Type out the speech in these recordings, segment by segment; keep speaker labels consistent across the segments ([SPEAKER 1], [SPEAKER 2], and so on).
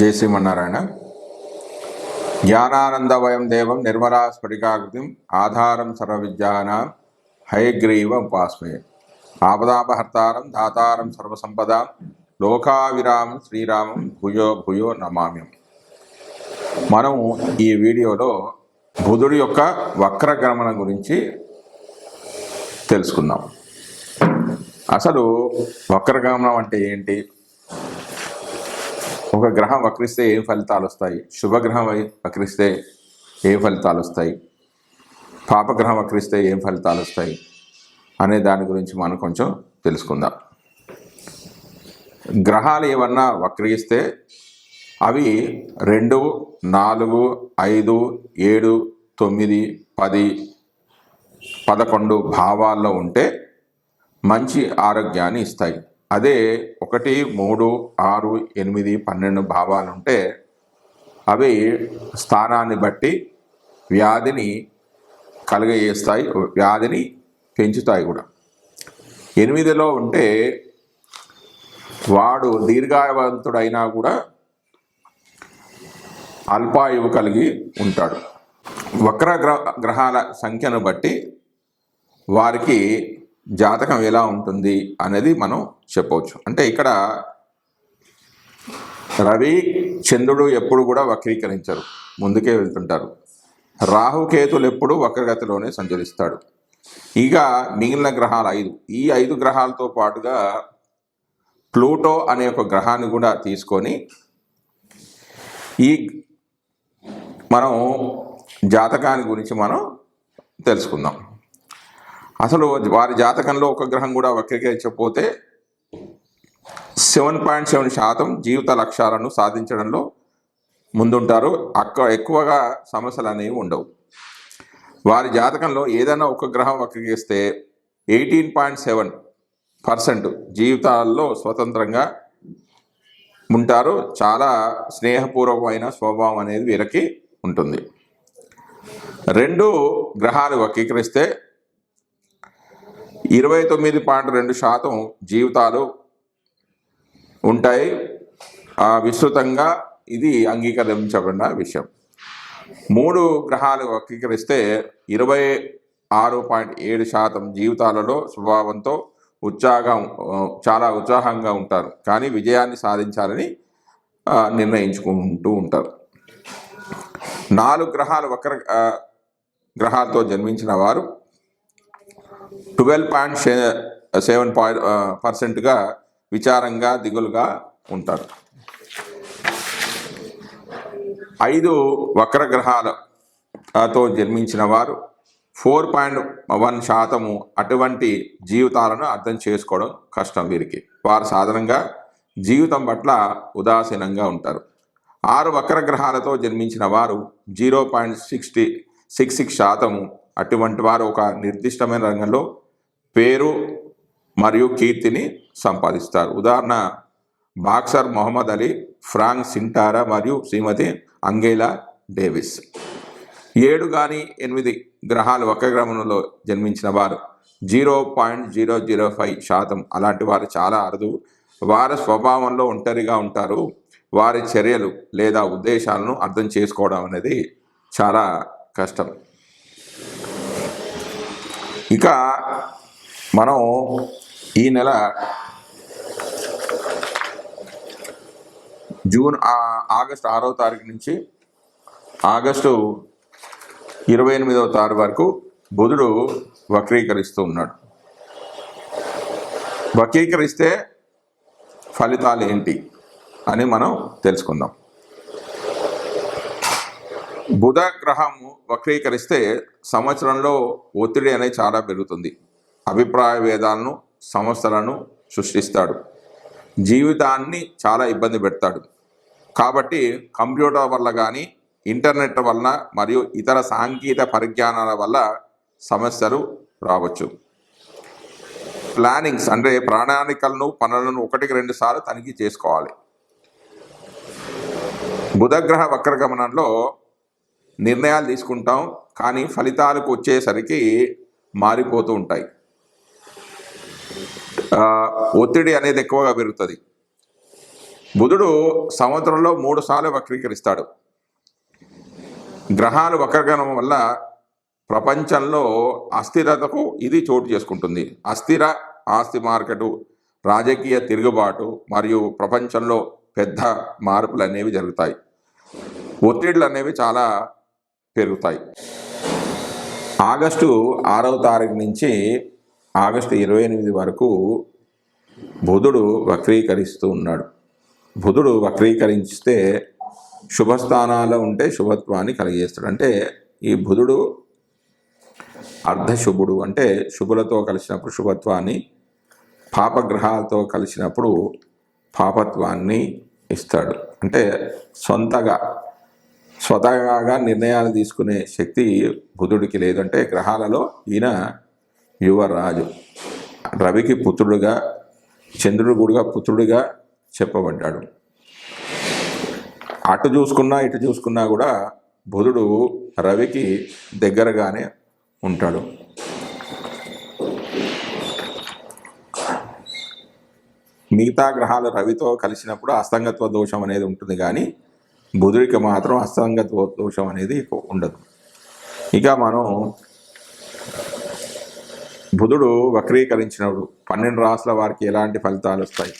[SPEAKER 1] జై శ్రీమన్నారాయణ జ్ఞానానందవయం దేవం నిర్మలా స్ఫటికాకృతిం ఆధారం సర్వవిద్యానాం హయగ్రీవ ఉపాస్మే ఆపదాపహర్తారం దాతారం సర్వసంపద లోకావిరామం శ్రీరామం భూయో భూయో నమామ్యం. మనం ఈ వీడియోలో బుధుడి యొక్క వక్రగమనం గురించి తెలుసుకుందాం. అసలు వక్రగమనం అంటే ఏంటి? ఒక గ్రహం వక్రిస్తే ఏం ఫలితాలు వస్తాయి? శుభగ్రహం వక్రిస్తే ఏ ఫలితాలు వస్తాయి? పాపగ్రహం వక్రిస్తే ఏం ఫలితాలు వస్తాయి? అనే దాని గురించి మనం కొంచెం తెలుసుకుందాం. గ్రహాలు ఏమన్నా వక్రిస్తే అవి రెండు నాలుగు ఐదు ఏడు తొమ్మిది పది పదకొండు భావాల్లో ఉంటే మంచి ఆరోగ్యాన్ని ఇస్తాయి. అదే ఒకటి మూడు ఆరు ఎనిమిది పన్నెండు భావాలు ఉంటే అవి స్థానాన్ని బట్టి వ్యాధిని కలుగజేస్తాయి వ్యాధిని పెంచుతాయి కూడా. ఎనిమిదిలో ఉంటే వాడు దీర్ఘాయవంతుడైనా కూడా అల్పాయువు కలిగి ఉంటాడు. వక్ర గ్రహ గ్రహాల సంఖ్యను బట్టి వారికి జాతకం ఎలా ఉంటుంది అనేది మనం చెప్పవచ్చు. అంటే ఇక్కడ రవి చంద్రుడు ఎప్పుడు కూడా వక్రీకరించరు. ముందుకే వెళ్తుంటారు. రాహుకేతులు ఎప్పుడు వక్రగతిలోనే సంచరిస్తాడు. ఇక మిగిలిన గ్రహాలు ఐదు. ఈ ఐదు గ్రహాలతో పాటుగా ప్లూటో అనే ఒక గ్రహాన్ని కూడా తీసుకొని ఈ మనం జాతకాన్ని గురించి మనం తెలుసుకుందాం. అసలు వారి జాతకంలో ఒక గ్రహం కూడా వక్రీకరించకపోతే సెవెన్ పాయింట్ సెవెన్ శాతం జీవిత లక్ష్యాలను సాధించడంలో ముందుంటారు. అక్క ఎక్కువగా సమస్యలు అనేవి ఉండవు. వారి జాతకంలో ఏదైనా ఒక గ్రహం వక్రీకరిస్తే ఎయిటీన్ పాయింట్ సెవెన్ పర్సెంట్ జీవితాల్లో స్వతంత్రంగా ఉంటారు. చాలా స్నేహపూర్వకమైన స్వభావం అనేది వీరికి ఉంటుంది. రెండు గ్రహాలు వక్రీకరిస్తే ఇరవై తొమ్మిది పాయింట్ రెండు శాతం జీవితాలు ఉంటాయి. ఆ, విస్తృతంగా ఇది అంగీకరించబడిన విషయం. మూడు గ్రహాలు వర్గీకరిస్తే ఇరవై ఆరు పాయింట్ ఏడు శాతం జీవితాలలో స్వభావంతో ఉత్సాహం చాలా ఉత్సాహంగా ఉంటారు. కానీ విజయాన్ని సాధించాలని నిర్ణయించుకుంటూ ఉంటారు. నాలుగు గ్రహాలు వక్ర గ్రహాలతో జన్మించిన వారు ట్వెల్వ్ పాయింట్ సెవెన్ పాయింట్ పర్సెంట్గా విచారంగా దిగులుగా ఉంటారు. ఐదు వక్ర గ్రహాలతో జన్మించిన వారు ఫోర్ పాయింట్ వన్ శాతము అటువంటి జీవితాలను అర్థం చేసుకోవడం కష్టం వీరికి. వారు సాధారణంగా జీవితం పట్ల ఉదాసీనంగా ఉంటారు. ఆరు వక్ర గ్రహాలతో జన్మించిన వారు zero point sixty six six శాతము అటువంటి వారు ఒక నిర్దిష్టమైన రంగంలో పేరు మరియు కీర్తిని సంపాదిస్తారు. ఉదాహరణ boxer Muhammad Ali Frank Sinatra మరియు శ్రీమతి అంగేలా డేవిస్. ఏడు కానీ ఎనిమిది గ్రహాలు ఒక గ్రహంలో జన్మించిన వారు. Zero point zero zero five శాతం. అలాంటి వారు చాలా అరుదు వారి స్వభావంలో ఒంటరిగా ఉంటారు. వారి చర్యలు లేదా ఉద్దేశాలను అర్థం చేసుకోవడం అనేది చాలా కష్టం. ఇక మనం ఈ నెల జూన్ ఆగస్ట్ ఆగస్టు ఆరో తారీఖు నుంచి ఆగస్టు ఇరవై ఎనిమిదవ తారీఖు వరకు బుధుడు వక్రీకరిస్తూ ఉన్నాడు. వక్రీకరిస్తే ఫలితాలు ఏంటి అని మనం తెలుసుకుందాం. బుధ గ్రహం వక్రీకరిస్తే సంవత్సరంలో ఒత్తిడి అనేది చాలా పెరుగుతుంది. అభిప్రాయ భేదాలను సమస్యలను సృష్టిస్తాడు. జీవితాన్ని చాలా ఇబ్బంది పెడతాడు. కాబట్టి కంప్యూటర్ వల్ల కానీ ఇంటర్నెట్ వలన మరియు ఇతర సాంకేతిక పరిజ్ఞానాల వల్ల సమస్యలు రావచ్చు. ప్లానింగ్స్ అంటే ప్రణాళికలను పనులను ఒకటికి రెండు సార్లు తనిఖీ చేసుకోవాలి. బుధగ్రహ వక్రగమనంలో నిర్ణయాలు తీసుకుంటాం కానీ ఫలితాలకు వచ్చేసరికి మారిపోతూ ఉంటాయి. ఒత్తిడి అనేది ఎక్కువగా పెరుగుతుంది. బుధుడు సంవత్సరంలో మూడు సార్లు వక్రీకరిస్తాడు. గ్రహాలు వక్రగణం వల్ల ప్రపంచంలో అస్థిరతకు ఇది చోటు చేసుకుంటుంది. అస్థిర ఆస్తి మార్కెటు రాజకీయ తిరుగుబాటు మరియు ప్రపంచంలో పెద్ద మార్పులు అనేవి జరుగుతాయి. ఒత్తిడులు అనేవి చాలా పెరుగుతాయి. ఆగస్టు ఆరవ తారీఖు నుంచి ఆగస్టు ఇరవై ఎనిమిది వరకు బుధుడు వక్రీకరిస్తూ ఉన్నాడు. బుధుడు వక్రీకరిస్తే శుభస్థానాల్లో ఉంటే శుభత్వాన్ని కలిగేస్తాడు. అంటే ఈ బుధుడు అర్ధశుభుడు అంటే శుభులతో కలిసినప్పుడు శుభత్వాన్ని పాపగ్రహాలతో కలిసినప్పుడు పాపత్వాన్ని ఇస్తాడు. అంటే సొంతగా స్వతహాగా నిర్ణయాలు తీసుకునే శక్తి బుధుడికి లేదంటే గ్రహాలలో ఈయన యువరాజు. రవికి పుత్రుడుగా చంద్రుడు కూడా పుత్రుడిగా చెప్పబడ్డాడు. అటు చూసుకున్నా ఇటు చూసుకున్నా కూడా బుధుడు రవికి దగ్గరగానే ఉంటాడు. మిగతా గ్రహాలు రవితో కలిసినప్పుడు అస్తంగత్వ దోషం అనేది ఉంటుంది కానీ బుధుడికి మాత్రం అస్తంగత్వ దోషం అనేది ఉండదు. ఇక మనం బుధుడు వక్రీకరించినప్పుడు పన్నెండు రాసుల వారికి ఎలాంటి ఫలితాలు వస్తాయి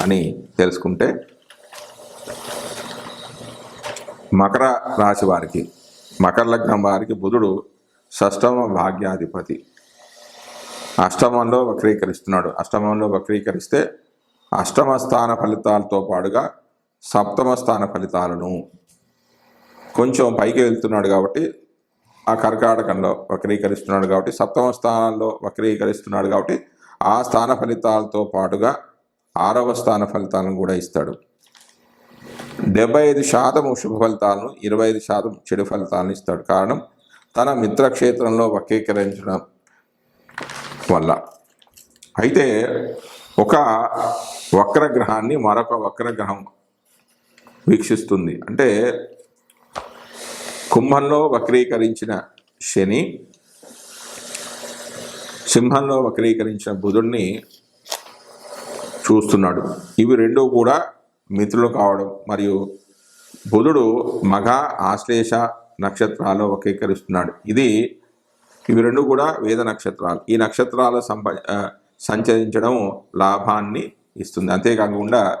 [SPEAKER 1] అని తెలుసుకుంటే మకర రాశి వారికి మకర లగ్నం వారికి బుధుడు షష్టమ భాగ్యాధిపతి. అష్టమంలో వక్రీకరిస్తున్నాడు. అష్టమంలో వక్రీకరిస్తే అష్టమ స్థాన ఫలితాలతో పాటుగా సప్తమ స్థాన ఫలితాలను కొంచెం పైకి వెళ్తున్నాడు కాబట్టి ఆ కర్కాటకంలో వక్రీకరిస్తున్నాడు కాబట్టి సప్తమ స్థానంలో వక్రీకరిస్తున్నాడు కాబట్టి ఆ స్థాన ఫలితాలతో పాటుగా ఆరవ స్థాన ఫలితాలను కూడా ఇస్తాడు. డెబ్బై ఐదు శాతం శుభ ఫలితాలను ఇరవై ఐదు శాతం చెడు ఫలితాలను ఇస్తాడు. కారణం తన మిత్రక్షేత్రంలో వక్రీకరించడం వల్ల. అయితే ఒక వక్రగ్రహాన్ని మరొక వక్రగ్రహం వీక్షిస్తుంది. అంటే కుంభంలో వక్రీకరించిన శని సింహంలో వక్రీకరించిన బుధుడిని చూస్తున్నాడు. ఇవి రెండు కూడా మిత్రులు కావడం మరియు బుధుడు మగ ఆశ్లేష నక్షత్రాల్లో వక్రీకరిస్తున్నాడు. ఇది ఇవి రెండు కూడా వేద నక్షత్రాలు. ఈ నక్షత్రాల సంప సంచరించడం లాభాన్ని ఇస్తుంది. అంతేకాకుండా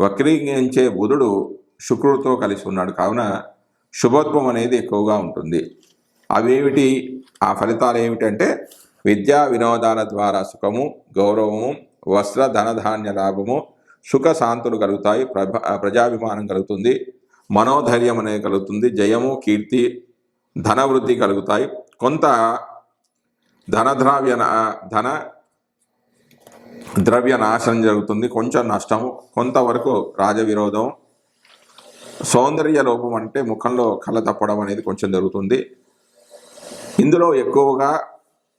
[SPEAKER 1] వక్రీకరించే బుధుడు శుక్రుడితో కలిసి ఉన్నాడు. కావున శుభత్వం అనేది ఎక్కువగా ఉంటుంది. అవేమిటి? ఆ ఫలితాలు ఏమిటంటే విద్యా వినోదాల ద్వారా సుఖము గౌరవము వస్త్ర ధనధాన్య లాభము సుఖ శాంతులు కలుగుతాయి ప్రభ ప్రజాభిమానం కలుగుతుంది మనోధైర్యం అనేది కలుగుతుంది జయము కీర్తి ధనవృద్ధి కలుగుతాయి. కొంత ధనద్రావ్య ధన ద్రవ్య నాశనం జరుగుతుంది కొంచెం నష్టము కొంతవరకు రాజవిరోధం సౌందర్య లోపం అంటే ముఖంలో కళ్ళ తప్పడం అనేది కొంచెం జరుగుతుంది. ఇందులో ఎక్కువగా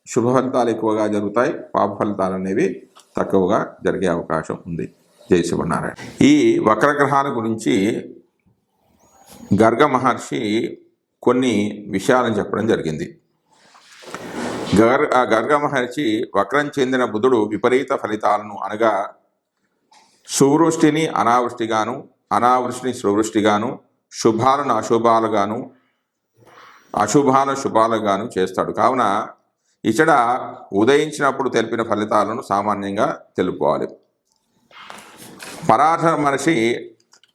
[SPEAKER 1] శుభ ఫలితాలు ఎక్కువగా జరుగుతాయి. పాప ఫలితాలు అనేవి తక్కువగా జరిగే అవకాశం ఉంది. జై శివనారాయణ. ఈ వక్రగ్రహాల గురించి గర్గ మహర్షి కొన్ని విషయాలను చెప్పడం జరిగింది. గర్ ఆ గర్గ మహర్షి వక్రం చెందిన బుధుడు విపరీత ఫలితాలను అనగా సువృష్టిని అనావృష్టిగాను అనావృష్టిని సువృష్టిగాను శుభాలను అశుభాలుగాను అశుభాలను శుభాలుగాను చేస్తాడు. కావున ఇచ్చట ఉదయించినప్పుడు తెలిపిన ఫలితాలను సామాన్యంగా తెలుపుకోవాలి. పరాఠ మనిషి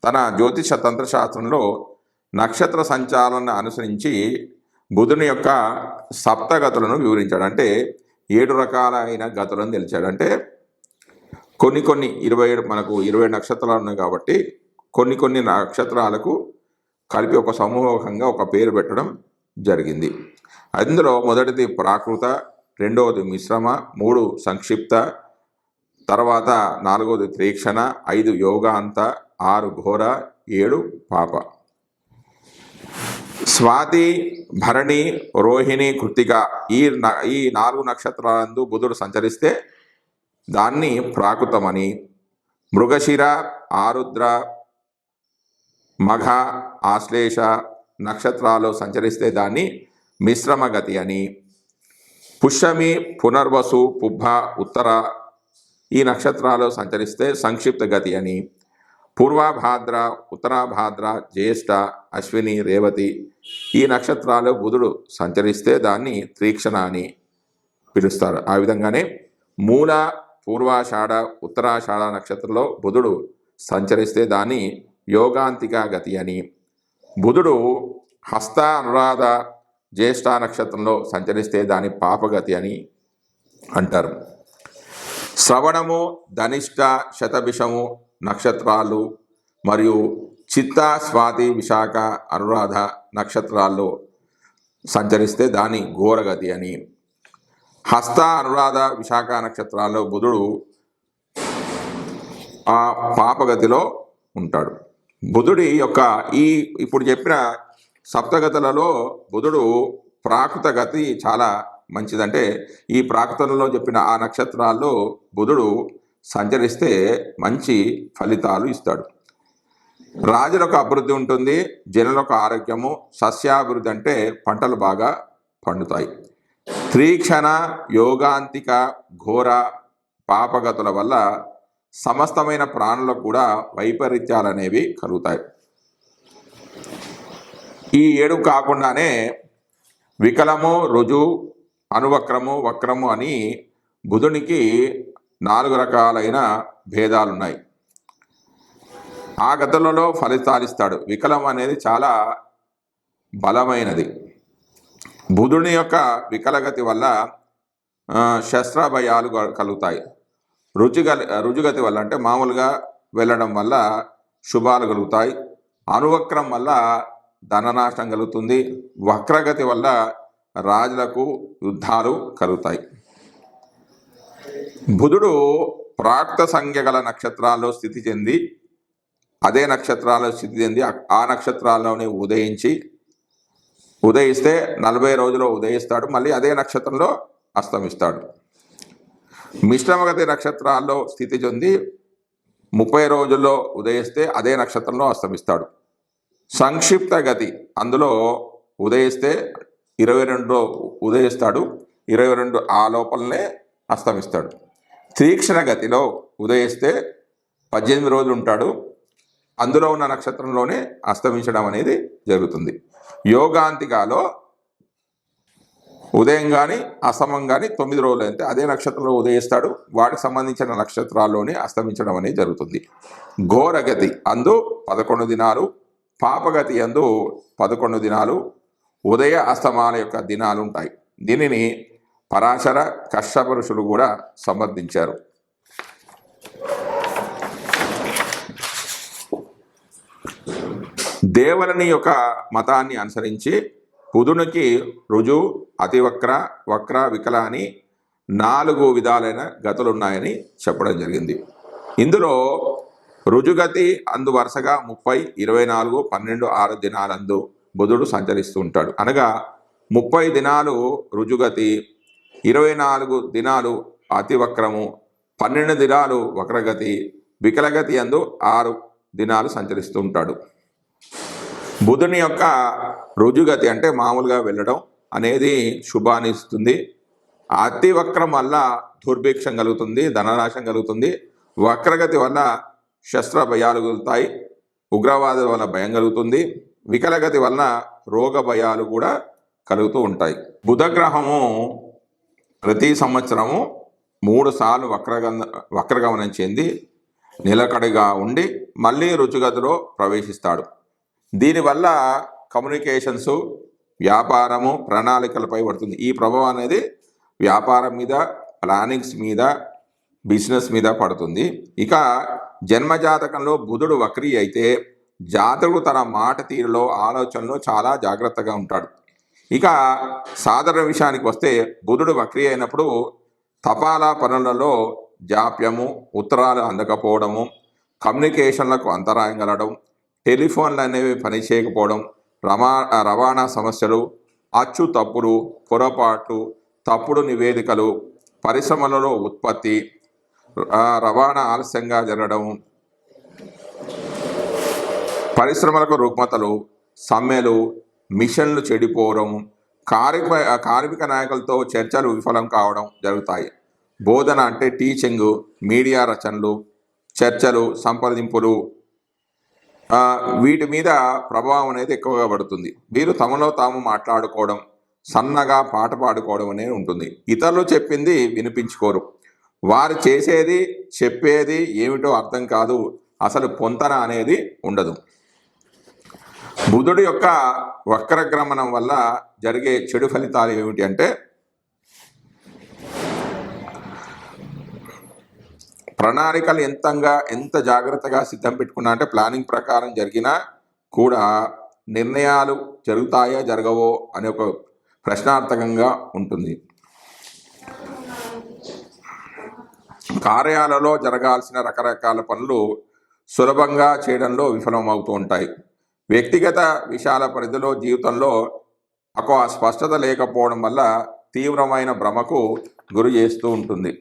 [SPEAKER 1] తన జ్యోతిష తంత్రశాస్త్రంలో నక్షత్ర సంచాలన అనుసరించి బుధుని యొక్క సప్తగతులను వివరించాడు. అంటే ఏడు రకాలైన గతులను తెలిచాడు. అంటే కొన్ని కొన్ని ఇరవై ఏడు మనకు ఇరవై నక్షత్రాలు ఉన్నాయి కాబట్టి కొన్ని కొన్ని నక్షత్రాలకు కలిపి ఒక సమూహంగా ఒక పేరు పెట్టడం జరిగింది. అందులో మొదటిది ప్రాకృత రెండవది మిశ్రమ మూడు సంక్షిప్త తర్వాత నాలుగవది త్రీక్షణ ఐదు యోగాంత ఆరు ఘోర ఏడు పాప. స్వాతి భరణి రోహిణి కృతిక ఈ ఈ నాలుగు నక్షత్రాలందు బుధుడు సంచరిస్తే దాన్ని ప్రాకృతమని మృగశిర ఆరుద్ర మఘ ఆశ్లేష నక్షత్రాలు సంచరిస్తే దాన్ని మిశ్రమ గతి అని. పుష్యమి పునర్వసు పుబ్బ ఉత్తర ఈ నక్షత్రాలు సంచరిస్తే సంక్షిప్త గతి అని. పూర్వభాద్ర ఉత్తరాభాద్ర జ్యేష్ఠ అశ్విని రేవతి ఈ నక్షత్రాలు బుధుడు సంచరిస్తే దాన్ని త్రీక్షణ అని పిలుస్తారు. ఆ విధంగానే మూల పూర్వాషాఢ ఉత్తరాషాఢ నక్షత్రంలో బుధుడు సంచరిస్తే దాన్ని యోగాంతిక గతి అని. బుధుడు హస్త అనురాధ జ్యేష్ఠ నక్షత్రంలో సంచరిస్తే దాని పాపగతి అని అంటారు. శ్రవణము ధనిష్ట శతభిషము నక్షత్రాలు మరియు చిత్త స్వాతి విశాఖ అనురాధ నక్షత్రాల్లో సంచరిస్తే దాని ఘోరగతి అని. హస్త అనురాధ విశాఖ నక్షత్రాల్లో బుధుడు ఆ పాపగతిలో ఉంటాడు. బుధుడి యొక్క ఈ ఇప్పుడు చెప్పిన సప్తగతులలో బుధుడు ప్రాకృత గతి చాలా మంచిదంటే ఈ ప్రాకృతంలో చెప్పిన ఆ నక్షత్రాల్లో బుధుడు సంచరిస్తే మంచి ఫలితాలు ఇస్తాడు. రాజులకు అభివృద్ధి ఉంటుంది జనులకు ఆరోగ్యము సస్యాభివృద్ధి అంటే పంటలు బాగా పండుతాయి. త్రీక్షణ యోగాంతిక ఘోర పాపగతుల వల్ల సమస్తమైన ప్రాణులకు కూడా వైపరీత్యాలు అనేవి కలుగుతాయి. ఈ ఏడు కాకుండానే వికలము రుజు అనువక్రము వక్రము అని బుధునికి నాలుగు రకాలైన భేదాలు ఉన్నాయి ఆ గతులలో ఫలితాలిస్తాడు. వికలం అనేది చాలా బలమైనది. బుధుని యొక్క వికలగతి వల్ల శస్త్రభయాలు కలుగుతాయి. రుచిగా రుచిగతి వల్ల అంటే మామూలుగా వెళ్ళడం వల్ల శుభాలు కలుగుతాయి. అనువక్రం వల్ల ధననాశనం కలుగుతుంది. వక్రగతి వల్ల రాజులకు యుద్ధాలు కలుగుతాయి. బుధుడు ప్రాక్త సంఖ్య గల నక్షత్రాల్లో స్థితి చెంది అదే నక్షత్రాల్లో స్థితి చెంది ఆ నక్షత్రాల్లోనే ఉదయించి ఉదయిస్తే నలభై రోజుల్లో ఉదయిస్తాడు. మళ్ళీ అదే నక్షత్రంలో అస్తమిస్తాడు. మిశ్రమగతి నక్షత్రాల్లో స్థితి చెంది ముప్పై రోజుల్లో ఉదయిస్తే అదే నక్షత్రంలో అస్తమిస్తాడు. సంక్షిప్త గతి అందులో ఉదయిస్తే ఇరవై రెండులో ఉదయిస్తాడు ఇరవై రెండు ఆ లోపలనే అస్తమిస్తాడు. తీక్షణ గతిలో ఉదయిస్తే పద్దెనిమిది రోజులు ఉంటాడు అందులో ఉన్న నక్షత్రంలోనే అస్తమించడం అనేది జరుగుతుంది. యోగాంతికాలో ఉదయం కానీ అస్తమం కానీ తొమ్మిది రోజులు అయితే అదే నక్షత్రంలో ఉదయిస్తాడు. వాటికి సంబంధించిన నక్షత్రాల్లోనే అస్తమించడం అనేది జరుగుతుంది. ఘోరగతి అందు పదకొండు దినాలు పాపగతి అందు పదకొండు దినాలు ఉదయ అస్తమాల యొక్క దినాలు ఉంటాయి. దీనిని పరాశర కష్టపరుషులు కూడా సమర్థించారు దేవుని యొక్క మతాన్ని అనుసరించి బుధునికి రుజు అతివక్ర వక్ర వికల అని నాలుగు విధాలైన గతులు ఉన్నాయని చెప్పడం జరిగింది. ఇందులో రుజుగతి అందు వరుసగా ముప్పై ఇరవై నాలుగు పన్నెండు ఆరు దినాలందు బుధుడు సంచరిస్తూ ఉంటాడు. అనగా ముప్పై దినాలు రుజుగతి ఇరవై నాలుగు దినాలు అతివక్రము పన్నెండు దినాలు వక్రగతి వికలగతి అందు ఆరు దినాలు సంచరిస్తూ ఉంటాడు. బుధుని యొక్క రుజుగతి అంటే మామూలుగా వెళ్ళడం అనేది శుభానిస్తుంది అతి వక్రం వల్ల దుర్భిక్షం కలుగుతుంది ధననాశం కలుగుతుంది. వక్రగతి వల్ల శస్త్ర భయాలు కలుగుతాయి ఉగ్రవాదుల వల్ల భయం కలుగుతుంది. వికలగతి వలన రోగ భయాలు కూడా కలుగుతూ ఉంటాయి. బుధగ్రహము ప్రతి సంవత్సరము మూడు సార్లు వక్రగమ వక్రగమనం చెంది నిలకడగా ఉండి మళ్ళీ రుచిగతిలో ప్రవేశిస్తాడు. దీనివల్ల కమ్యూనికేషన్స్ వ్యాపారము ప్రణాళికలపై పడుతుంది. ఈ ప్రభావం అనేది వ్యాపారం మీద ప్లానింగ్స్ మీద బిజినెస్ మీద పడుతుంది. ఇక జన్మజాతకంలో బుధుడు వక్రీ అయితే జాతకుడు తన మాట తీరులో ఆలోచనలో చాలా జాగ్రత్తగా ఉంటాడు. ఇక సాధారణ విషయానికి వస్తే బుధుడు వక్రీ అయినప్పుడు తపాలా పనులలో జాప్యము ఉత్తరాలు అందకపోవడము కమ్యూనికేషన్లకు అంతరాయం కలగడం టెలిఫోన్లు అనేవి పనిచేయకపోవడం రమా రవాణా సమస్యలు అచ్చు తప్పులు పొరపాట్లు తప్పుడు నివేదికలు పరిశ్రమలలో ఉత్పత్తి రవాణా ఆలస్యంగా జరగడం పరిశ్రమలకు రుగ్మతలు సమ్మెలు మిషన్లు చెడిపోవడం కార్మిక కార్మిక నాయకులతో చర్చలు విఫలం కావడం జరుగుతాయి. బోధన అంటే టీచింగ్ మీడియా రచనలు చర్చలు సంప్రదింపులు వీటి మీద ప్రభావం అనేది ఎక్కువగా పడుతుంది. వీరు తమలో తాము మాట్లాడుకోవడం సన్నగా పాట పాడుకోవడం అనేది ఉంటుంది. ఇతరులు చెప్పింది వినిపించుకోరు. వారు చేసేది చెప్పేది ఏమిటో అర్థం కాదు. అసలు పొంతన అనేది ఉండదు. బుధుడు యొక్క వక్రగ్రమణం వల్ల జరిగే చెడు ఫలితాలు ఏమిటి అంటే ప్రణాళికలు ఎంతంగా ఎంత జాగ్రత్తగా సిద్ధం పెట్టుకున్నా అంటే ప్లానింగ్ ప్రకారం జరిగినా కూడా నిర్ణయాలు జరుగుతాయా జరగవో అనే ఒక ప్రశ్నార్థకంగా ఉంటుంది. కార్యాలలో జరగాల్సిన రకరకాల పనులు సులభంగా చేయడంలో విఫలమవుతూ ఉంటాయి. వ్యక్తిగత విషయాల పరిధిలో జీవితంలో ఒక స్పష్టత లేకపోవడం వల్ల తీవ్రమైన భ్రమకు గురి చేస్తూ ఉంటుంది.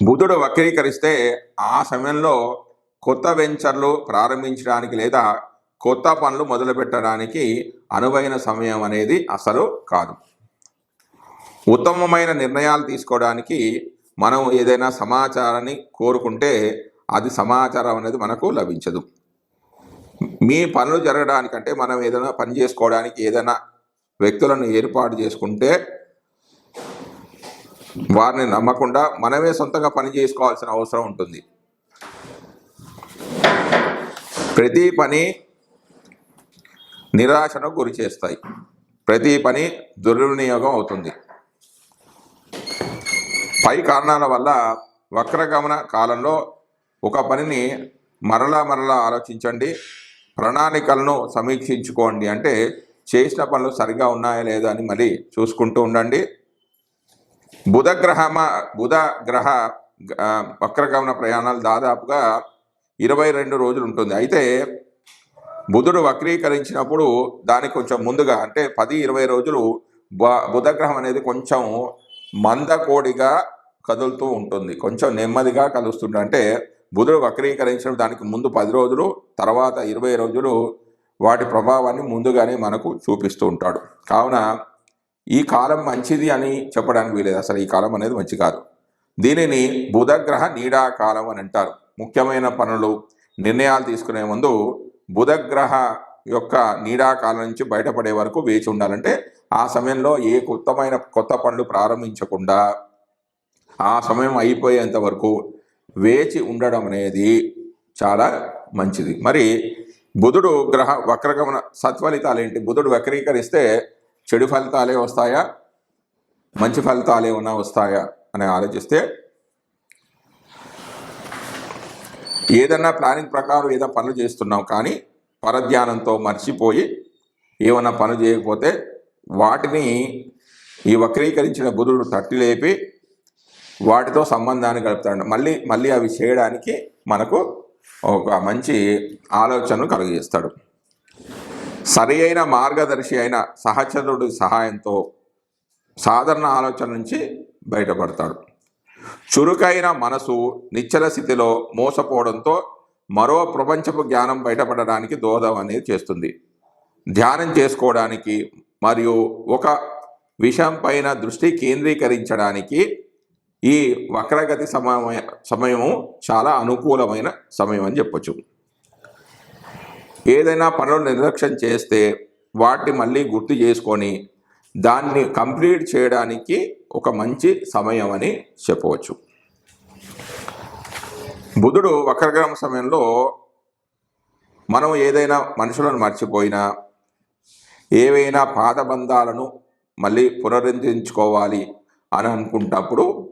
[SPEAKER 1] బుధుడు వక్రీకరిస్తే ఆ సమయంలో కొత్త వెంచర్లు ప్రారంభించడానికి లేదా కొత్త పనులు మొదలుపెట్టడానికి అనువైన సమయం అనేది అసలు కాదు. ఉత్తమమైన నిర్ణయాలు తీసుకోవడానికి మనం ఏదైనా సమాచారాన్ని కోరుకుంటే అది సమాచారం అనేది మనకు లభించదు. మీ పనులు జరగడానికంటే మనం ఏదైనా పని చేసుకోవడానికి ఏదైనా వ్యక్తులను ఏర్పాటు చేసుకుంటే వారిని నమ్మకుండా మనమే సొంతంగా పని చేసుకోవాల్సిన అవసరం ఉంటుంది. ప్రతి పని నిరాశను గురి చేస్తాయి. ప్రతి పని దుర్వినియోగం అవుతుంది. పై కారణాల వల్ల వక్రగమన కాలంలో ఒక పనిని మరలా మరలా ఆలోచించండి. ప్రణాళికలను సమీక్షించుకోండి. అంటే చేసిన పనులు సరిగా ఉన్నాయా లేదా అని మళ్ళీ చూసుకుంటూ ఉండండి. బుధ గ్రహమ బుధ గ్రహ వక్రగమన ప్రయాణాలు దాదాపుగా ఇరవై రెండు రోజులు ఉంటుంది. అయితే బుధుడు వక్రీకరించినప్పుడు దానికి కొంచెం ముందుగా అంటే పది ఇరవై రోజులు బుధగ్రహం అనేది కొంచెం మందకోడిగా కదులుతూ ఉంటుంది. కొంచెం నెమ్మదిగా కలుస్తుంది. అంటే బుధుడు వక్రీకరించడం దానికి ముందు పది రోజులు తర్వాత ఇరవై రోజులు వాటి ప్రభావాన్ని ముందుగానే మనకు చూపిస్తూ ఉంటాడు. కావున ఈ కాలం మంచిది అని చెప్పడానికి వీలేదు. అసలు ఈ కాలం అనేది మంచి కాదు. దీనిని బుధగ్రహ నీడా కాలం అని అంటారు. ముఖ్యమైన పనులు నిర్ణయాలు తీసుకునే ముందు బుధగ్రహ యొక్క నీడాకాలం నుంచి బయటపడే వరకు వేచి ఉండాలంటే ఆ సమయంలో ఏ కొత్తమైన కొత్త పనులు ప్రారంభించకుండా ఆ సమయం అయిపోయేంత వరకు వేచి ఉండడం అనేది చాలా మంచిది. మరి బుధుడు గ్రహ వక్రగమన సత్ఫలితాలు ఏంటి? బుధుడు వక్రీకరిస్తే చెడు ఫలితాలే వస్తాయా? మంచి ఫలితాలు ఏమైనా వస్తాయా? అని ఆలోచిస్తే ఏదన్నా ప్లానింగ్ ప్రకారం ఏదో పనులు చేస్తున్నాం కానీ పరధ్యానంతో మర్చిపోయి ఏమన్నా పనులు చేయకపోతే వాటిని ఈ వక్రీకరించిన బుధుడు తట్టి లేపి వాటితో సంబంధాన్ని కలుపుతాడు మళ్ళీ మళ్ళీ అవి చేయడానికి మనకు ఒక మంచి ఆలోచనను కలుగజేస్తాడు. సరి అయిన మార్గదర్శి అయిన సహచరుడి సహాయంతో సాధారణ ఆలోచన నుంచి బయటపడతాడు. చురుకైన మనసు నిశ్చల స్థితిలో మోసపోవడంతో మరో ప్రపంచపు జ్ఞానం బయటపడడానికి దోహదం అనేది చేస్తుంది. ధ్యానం చేసుకోవడానికి మరియు ఒక విషయం పైన దృష్టి కేంద్రీకరించడానికి ఈ వక్రగతి సమయ సమయము చాలా అనుకూలమైన సమయం అని చెప్పొచ్చు. ఏదైనా పనులు నిర్లక్ష్యం చేస్తే వాటిని మళ్ళీ గుర్తు చేసుకొని దాన్ని కంప్లీట్ చేయడానికి ఒక మంచి సమయం అని చెప్పవచ్చు. బుధుడు వక్రగ్రహం సమయంలో మనం ఏదైనా మనుషులను మర్చిపోయినా ఏవైనా పాత బంధాలను మళ్ళీ పునరుద్ధరించుకోవాలి అని అనుకుంటప్పుడు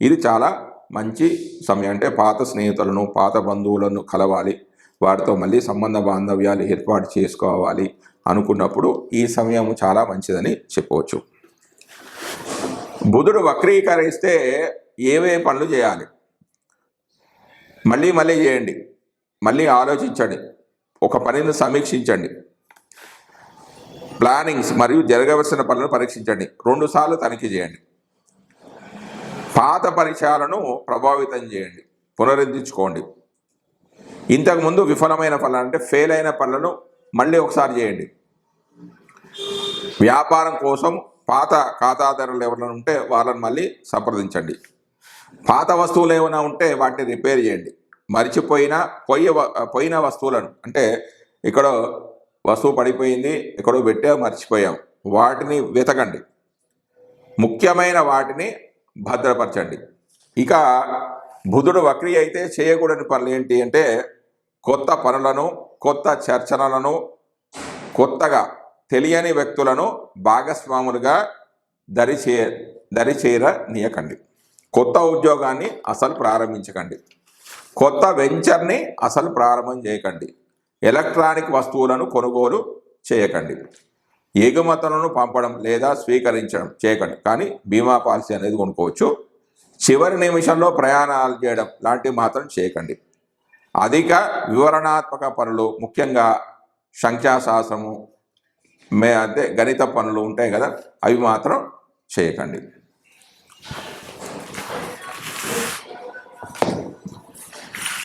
[SPEAKER 1] ఇది చాలా మంచి సమయం. అంటే పాత స్నేహితులను పాత బంధువులను కలవాలి. వారితో మళ్ళీ సంబంధ బాంధవ్యాలు ఏర్పాటు చేసుకోవాలి అనుకున్నప్పుడు ఈ సమయం చాలా మంచిదని చెప్పవచ్చు. బుధుడు వక్రీకరిస్తే ఏవే పనులు చేయాలి? మళ్ళీ మళ్ళీ చేయండి. మళ్ళీ ఆలోచించండి. ఒక పనిని సమీక్షించండి. ప్లానింగ్స్ మరియు జరగవలసిన పనులను పరీక్షించండి. రెండుసార్లు తనిఖీ చేయండి. పాత పరిచయాలను ప్రభావితం చేయండి. పునరుద్ధరించుకోండి. ఇంతకుముందు విఫలమైన పనులు అంటే ఫెయిల్ అయిన పనులను మళ్ళీ ఒకసారి చేయండి. వ్యాపారం కోసం పాత ఖాతాదారులు ఎవరైనా ఉంటే వాళ్ళని మళ్ళీ సంప్రదించండి. పాత వస్తువులు ఏమైనా ఉంటే వాటిని రిపేర్ చేయండి. మరిచిపోయిన పోయే పోయిన వస్తువులను అంటే ఇక్కడ వస్తువు పడిపోయింది ఎక్కడో పెట్టా మర్చిపోయాం. వాటిని వెతకండి. ముఖ్యమైన వాటిని భద్రపరచండి. ఇక బుధుడు వక్రి అయితే చేయకూడని పనులు ఏంటి అంటే కొత్త పనులను కొత్త చర్చలను కొత్తగా తెలియని వ్యక్తులను భాగస్వాములుగా దరిచే దరిచేర నీయకండి కొత్త ఉద్యోగాన్ని అసలు ప్రారంభించకండి. కొత్త వెంచర్ని అసలు ప్రారంభం చేయకండి. ఎలక్ట్రానిక్ వస్తువులను కొనుగోలు చేయకండి. ఎగుమతులను పంపడం లేదా స్వీకరించడం చేయకండి. కానీ బీమా పాలసీ అనేది కొనుక్కోవచ్చు. చివరి నిమిషంలో ప్రయాణాలు చేయడం లాంటివి మాత్రం చేయకండి. అధిక వివరణాత్మక పనులు ముఖ్యంగా సంఖ్యాశాస్త్రము మే అంటే గణిత పనులు ఉంటాయి కదా అవి మాత్రం చేయకండి.